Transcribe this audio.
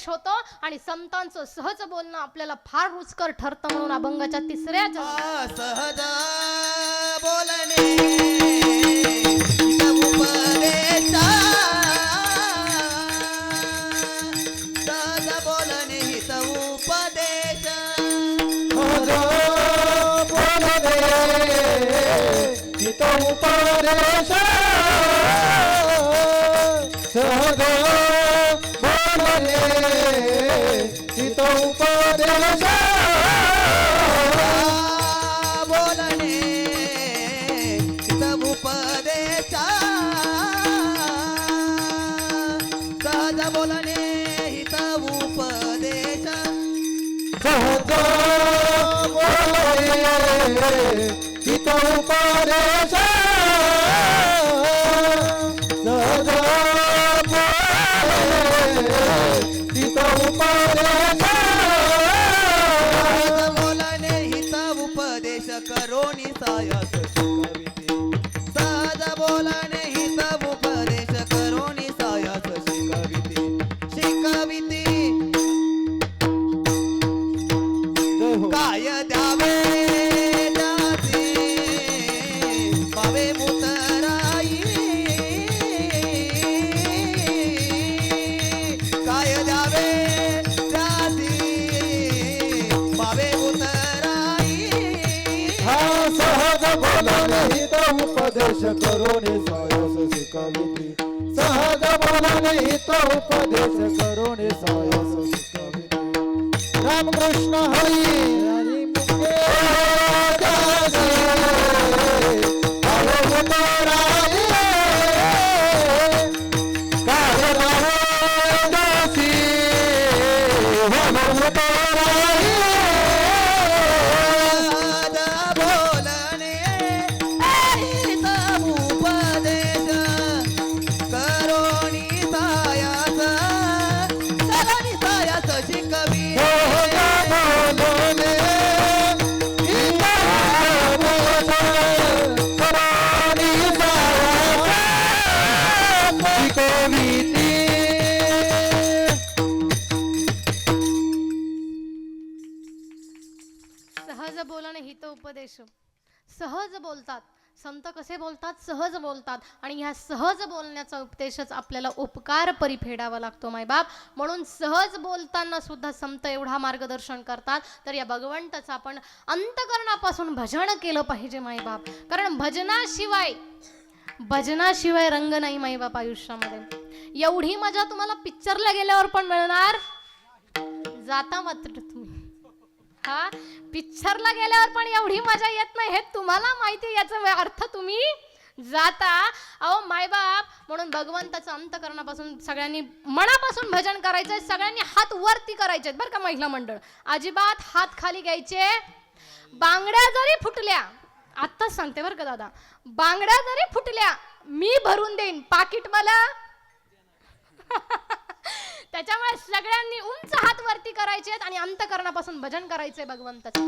उपदेश होतो आणि संतांचं सहज बोलणं आपल्याला फार रुचकर ठरतं म्हणून अभंगाच्या तिसऱ्या सहज बोलणे हित उपदेशा. सहज हित उपदेश आ, बोलणे हित उपदेशा सहज बोलणे हित उपदेश सहज बोलणे करोनी सायास शिकविते. सहज उपदेश करोने सायस शिकविते सहज बोलणे हित उपदेश करोने सायस शिकविते रामकृष्ण हरी. हरी सहज बोलणं हित उपदेश. सहज बोलतात. संत कसे बोलतात? सहज बोलतात. आणि ह्या सहज बोलण्याचा उपदेशच आपल्याला उपकार परिफेडावा लागतो मायबाप म्हणून सहज बोलताना सुद्धा संत एवढा मार्गदर्शन करतात. तर या भगवंताचं आपण अंतकरणापासून भजन केलं पाहिजे मायबाप कारण भजनाशिवाय भजनाशिवाय रंग नाही माईबाप आयुष्यामध्ये. एवढी मजा तुम्हाला पिक्चरला गेल्यावर पण मिळणार? जाता मात्र तुम्ही. हा? पिक्चरला गेल्यावर पण एवढी मजा येत नाही हे तुम्हाला माहिती याचा अर्थ तुम्ही जाता. अहो मायबाप म्हणून भगवंताचं अंतकरणापासून सगळ्यांनी मनापासून भजन करायचं सगळ्यांनी हात वरती करायचे बरं का महिला मंडळ. अजिबात हात खाली घ्यायचे. बांगड्या जरी फुटल्या आत्ताच सांगते बरं का दादा बांगड्या जरी फुटल्या मी भरून देईन. पाकिट मला त्याच्यामुळे सगळ्यांनी उंच हात वरती करायचे आणि अंतकरणापासून भजन करायचंय भगवंताचं.